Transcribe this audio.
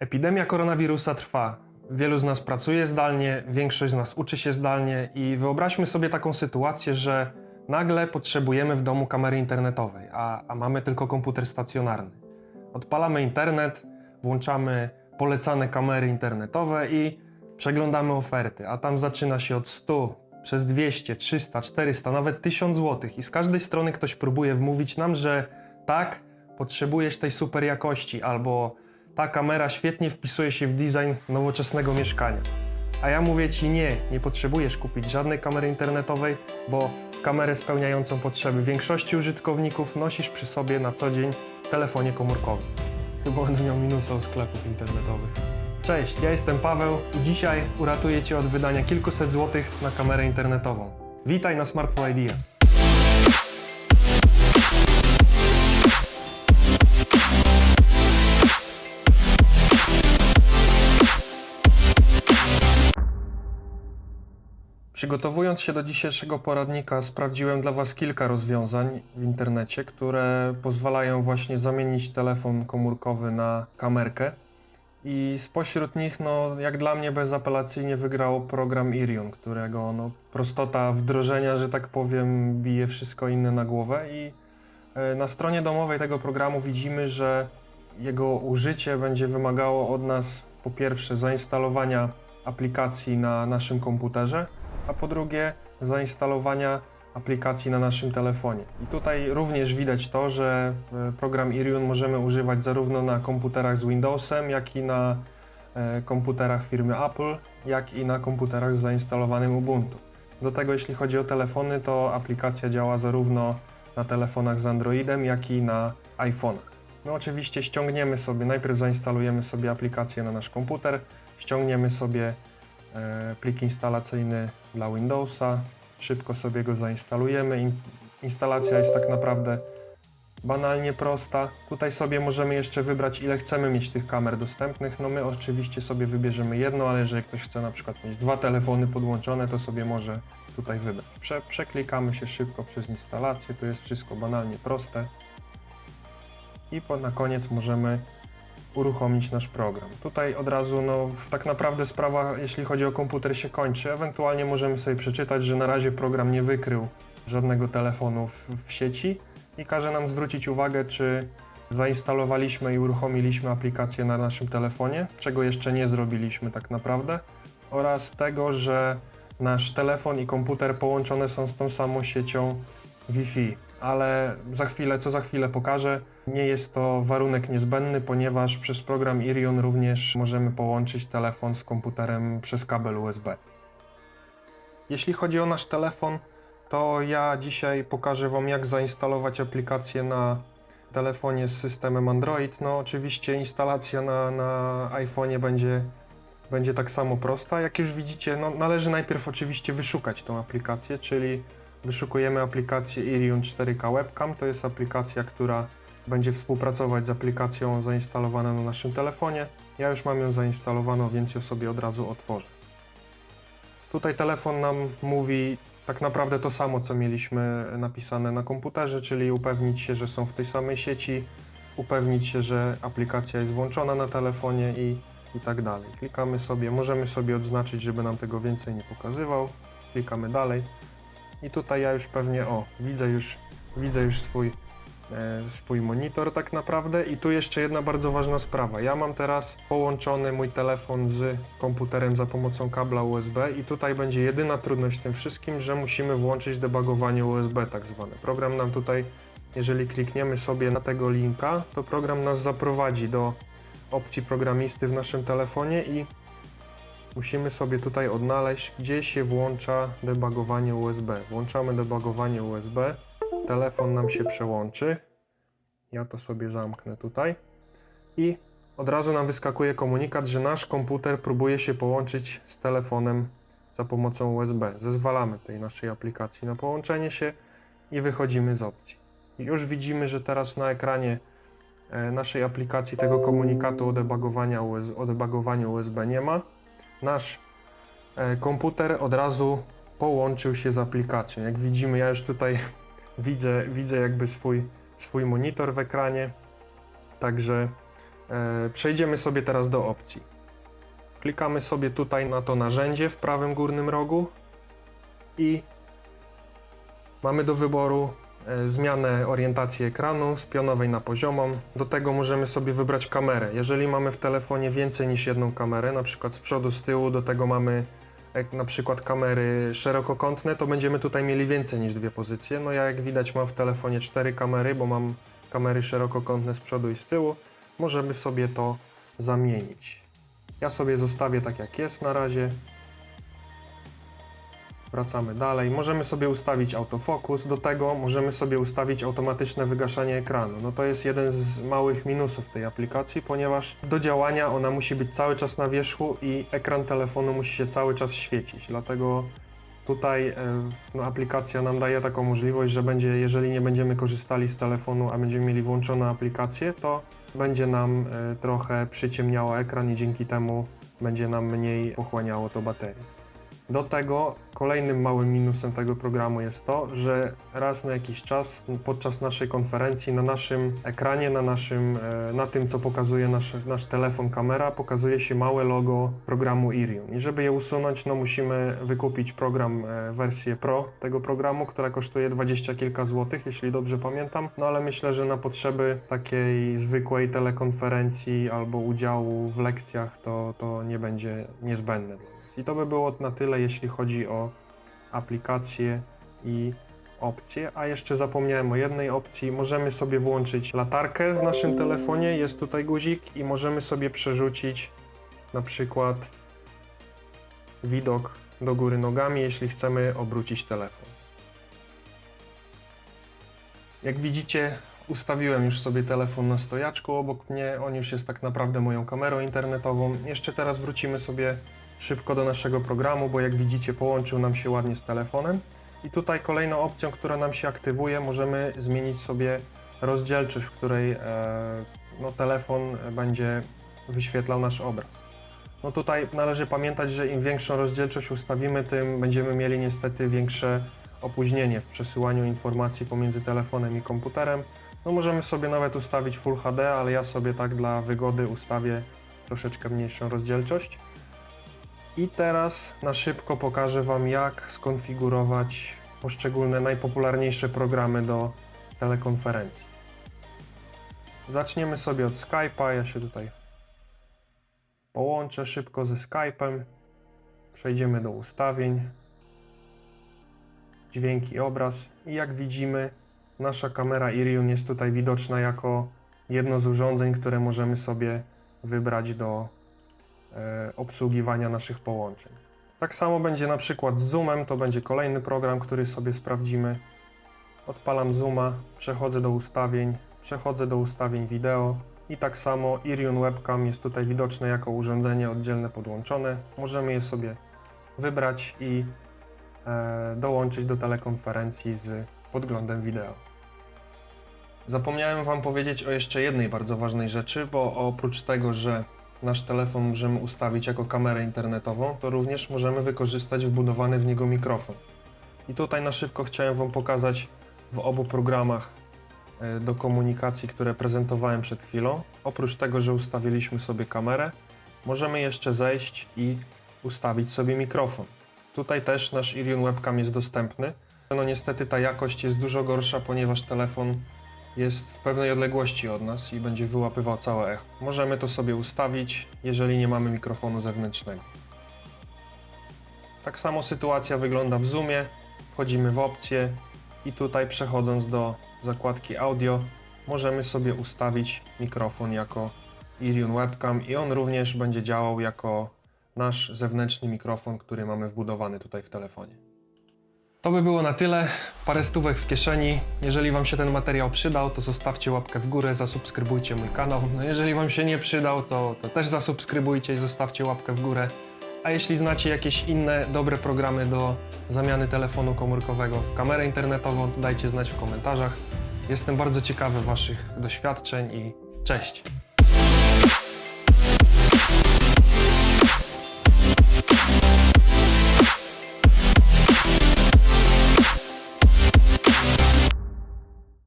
Epidemia koronawirusa trwa. Wielu z nas pracuje zdalnie, większość z nas uczy się zdalnie i wyobraźmy sobie taką sytuację, że nagle potrzebujemy w domu kamery internetowej, a, a mamy tylko komputer stacjonarny. Odpalamy internet, włączamy polecane kamery internetowe i przeglądamy oferty, a tam zaczyna się od 100 przez 200, 300, 400, nawet 1000 zł i z każdej strony ktoś próbuje wmówić nam, że tak, potrzebujesz tej super jakości albo ta kamera świetnie wpisuje się w design nowoczesnego mieszkania. A ja mówię ci nie, nie potrzebujesz kupić żadnej kamery internetowej, bo kamerę spełniającą potrzeby większości użytkowników nosisz przy sobie na co dzień w telefonie komórkowym. Chyba będę miał minusa sklepów internetowych. Cześć, ja jestem Paweł i dzisiaj uratuję Cię od wydania kilkuset złotych na kamerę internetową. Witaj na Smartphone Idea. Przygotowując się do dzisiejszego poradnika, sprawdziłem dla Was kilka rozwiązań w internecie, które pozwalają właśnie zamienić telefon komórkowy na kamerkę. I spośród nich, no, jak dla mnie bezapelacyjnie wygrał program Irion, którego no, prostota wdrożenia, że tak powiem, bije wszystko inne na głowę. I e, na stronie domowej tego programu widzimy, że jego użycie będzie wymagało od nas po pierwsze zainstalowania aplikacji na naszym komputerze, a po drugie zainstalowania aplikacji na naszym telefonie. I tutaj również widać to, że e, program Irion możemy używać zarówno na komputerach z Windowsem, jak i na e, komputerach firmy Apple, jak i na komputerach z zainstalowanym Ubuntu. Do tego jeśli chodzi o telefony, to aplikacja działa zarówno na telefonach z Androidem, jak i na iPhone'ach. No oczywiście ściągniemy sobie, najpierw zainstalujemy sobie aplikację na nasz komputer, ściągniemy sobie plik instalacyjny dla Windowsa, szybko sobie go zainstalujemy. In- Instalacja jest tak naprawdę banalnie prosta. Tutaj sobie możemy jeszcze wybrać ile chcemy mieć tych kamer dostępnych. No my oczywiście sobie wybierzemy jedno, ale jeżeli ktoś chce na przykład mieć dwa telefony podłączone, to sobie może tutaj wybrać. Prze- przeklikamy się szybko przez instalację, tu jest wszystko banalnie proste. I po, na koniec możemy uruchomić nasz program. Tutaj od razu, no tak naprawdę sprawa, jeśli chodzi o komputer się kończy. Ewentualnie możemy sobie przeczytać, że na razie program nie wykrył żadnego telefonu w, w sieci i każe nam zwrócić uwagę, czy zainstalowaliśmy i uruchomiliśmy aplikację na naszym telefonie, czego jeszcze nie zrobiliśmy tak naprawdę, oraz tego, że nasz telefon i komputer połączone są z tą samą siecią Wi-Fi. Ale za chwilę, co za chwilę pokażę, nie jest to warunek niezbędny, ponieważ przez program Irion również możemy połączyć telefon z komputerem przez kabel USB. Jeśli chodzi o nasz telefon, to ja dzisiaj pokażę Wam, jak zainstalować aplikację na telefonie z systemem Android. No, oczywiście instalacja na, na iPhone'ie będzie, będzie tak samo prosta. Jak już widzicie, no, należy najpierw oczywiście wyszukać tą aplikację, czyli wyszukujemy aplikację Irion 4K Webcam. To jest aplikacja, która będzie współpracować z aplikacją zainstalowaną na naszym telefonie. Ja już mam ją zainstalowaną, więc ją sobie od razu otworzę. Tutaj telefon nam mówi tak naprawdę to samo, co mieliśmy napisane na komputerze, czyli upewnić się, że są w tej samej sieci, upewnić się, że aplikacja jest włączona na telefonie i, i tak dalej. Klikamy sobie, możemy sobie odznaczyć, żeby nam tego więcej nie pokazywał. Klikamy dalej. I tutaj ja już pewnie, o, widzę już, widzę już swój, e, swój monitor tak naprawdę. I tu jeszcze jedna bardzo ważna sprawa. Ja mam teraz połączony mój telefon z komputerem za pomocą kabla USB i tutaj będzie jedyna trudność w tym wszystkim, że musimy włączyć debugowanie USB tak zwane. Program nam tutaj, jeżeli klikniemy sobie na tego linka, to program nas zaprowadzi do opcji programisty w naszym telefonie i musimy sobie tutaj odnaleźć, gdzie się włącza debugowanie USB. Włączamy debugowanie USB, telefon nam się przełączy. Ja to sobie zamknę tutaj i od razu nam wyskakuje komunikat, że nasz komputer próbuje się połączyć z telefonem za pomocą USB. Zezwalamy tej naszej aplikacji na połączenie się i wychodzimy z opcji. I już widzimy, że teraz na ekranie e, naszej aplikacji tego komunikatu o, debugowaniu USB nie ma. Nasz e, komputer od razu połączył się z aplikacją. Jak widzimy, ja już tutaj widzę, widzę jakby swój, swój monitor w ekranie. Także E, Przejdziemy sobie teraz do opcji. Klikamy sobie tutaj na to narzędzie w prawym górnym rogu i mamy do wyboru zmianę orientacji ekranu z pionowej na poziomą. Do tego możemy sobie wybrać kamerę. Jeżeli mamy w telefonie więcej niż jedną kamerę, na przykład z przodu, z tyłu, do tego mamy jak na przykład kamery szerokokątne, to będziemy tutaj mieli więcej niż dwie pozycje. No ja jak widać mam w telefonie cztery kamery, bo mam kamery szerokokątne z przodu i z tyłu. Możemy sobie to zamienić. Ja sobie zostawię tak jak jest na razie. Wracamy dalej. Możemy sobie ustawić autofokus. Do tego możemy sobie ustawić automatyczne wygaszanie ekranu. No to jest jeden z małych minusów tej aplikacji, ponieważ do działania ona musi być cały czas na wierzchu i ekran telefonu musi się cały czas świecić. Dlatego tutaj e, no, aplikacja nam daje taką możliwość, że będzie, jeżeli nie będziemy korzystali z telefonu, a będziemy mieli włączoną aplikację, to będzie nam e, trochę przyciemniało ekran i dzięki temu będzie nam mniej pochłaniało to baterii. Do tego kolejnym małym minusem tego programu jest to, że raz na jakiś czas podczas naszej konferencji na naszym ekranie, na, naszym, e, na tym co pokazuje nasz, nasz telefon, kamera, pokazuje się małe logo programu Irium. I żeby je usunąć, no musimy wykupić program, e, wersję Pro tego programu, która kosztuje dwadzieścia kilka złotych, jeśli dobrze pamiętam. No ale myślę, że na potrzeby takiej zwykłej telekonferencji albo udziału w lekcjach to, to nie będzie niezbędne. I to by było na tyle, jeśli chodzi o aplikacje i opcje. A jeszcze zapomniałem o jednej opcji. Możemy sobie włączyć latarkę w naszym telefonie. Jest tutaj guzik i możemy sobie przerzucić na przykład widok do góry nogami, jeśli chcemy obrócić telefon. Jak widzicie, ustawiłem już sobie telefon na stojaczku obok mnie. On już jest tak naprawdę moją kamerą internetową. Jeszcze teraz wrócimy sobie szybko do naszego programu, bo jak widzicie połączył nam się ładnie z telefonem. I tutaj kolejną opcją, która nam się aktywuje, możemy zmienić sobie rozdzielczość, w której e, no, telefon będzie wyświetlał nasz obraz. No tutaj należy pamiętać, że im większą rozdzielczość ustawimy, tym będziemy mieli niestety większe opóźnienie w przesyłaniu informacji pomiędzy telefonem i komputerem. No możemy sobie nawet ustawić Full HD, ale ja sobie tak dla wygody ustawię troszeczkę mniejszą rozdzielczość. I teraz na szybko pokażę Wam, jak skonfigurować poszczególne najpopularniejsze programy do telekonferencji. Zaczniemy sobie od Skype'a. Ja się tutaj połączę szybko ze Skype'em. Przejdziemy do ustawień. Dźwięk i obraz. I jak widzimy, nasza kamera Irium jest tutaj widoczna jako jedno z urządzeń, które możemy sobie wybrać do obsługiwania naszych połączeń. Tak samo będzie na przykład z Zoomem, to będzie kolejny program, który sobie sprawdzimy. Odpalam Zooma, przechodzę do ustawień, przechodzę do ustawień wideo i tak samo Irion Webcam jest tutaj widoczne jako urządzenie oddzielne podłączone. Możemy je sobie wybrać i e, dołączyć do telekonferencji z podglądem wideo. Zapomniałem Wam powiedzieć o jeszcze jednej bardzo ważnej rzeczy, bo oprócz tego, że nasz telefon możemy ustawić jako kamerę internetową, to również możemy wykorzystać wbudowany w niego mikrofon. I tutaj na szybko chciałem Wam pokazać w obu programach e, do komunikacji, które prezentowałem przed chwilą. Oprócz tego, że ustawiliśmy sobie kamerę, możemy jeszcze zejść i ustawić sobie mikrofon. Tutaj też nasz Irion Webcam jest dostępny. No niestety ta jakość jest dużo gorsza, ponieważ telefon jest w pewnej odległości od nas i będzie wyłapywał całe echo. Możemy to sobie ustawić, jeżeli nie mamy mikrofonu zewnętrznego. Tak samo sytuacja wygląda w Zoomie. Wchodzimy w opcje i tutaj przechodząc do zakładki audio możemy sobie ustawić mikrofon jako Irion Webcam i on również będzie działał jako nasz zewnętrzny mikrofon, który mamy wbudowany tutaj w telefonie. To by było na tyle. Parę stówek w kieszeni. Jeżeli Wam się ten materiał przydał, to zostawcie łapkę w górę, zasubskrybujcie mój kanał. No jeżeli Wam się nie przydał, to, to też zasubskrybujcie i zostawcie łapkę w górę. A jeśli znacie jakieś inne dobre programy do zamiany telefonu komórkowego w kamerę internetową, to dajcie znać w komentarzach. Jestem bardzo ciekawy Waszych doświadczeń i cześć!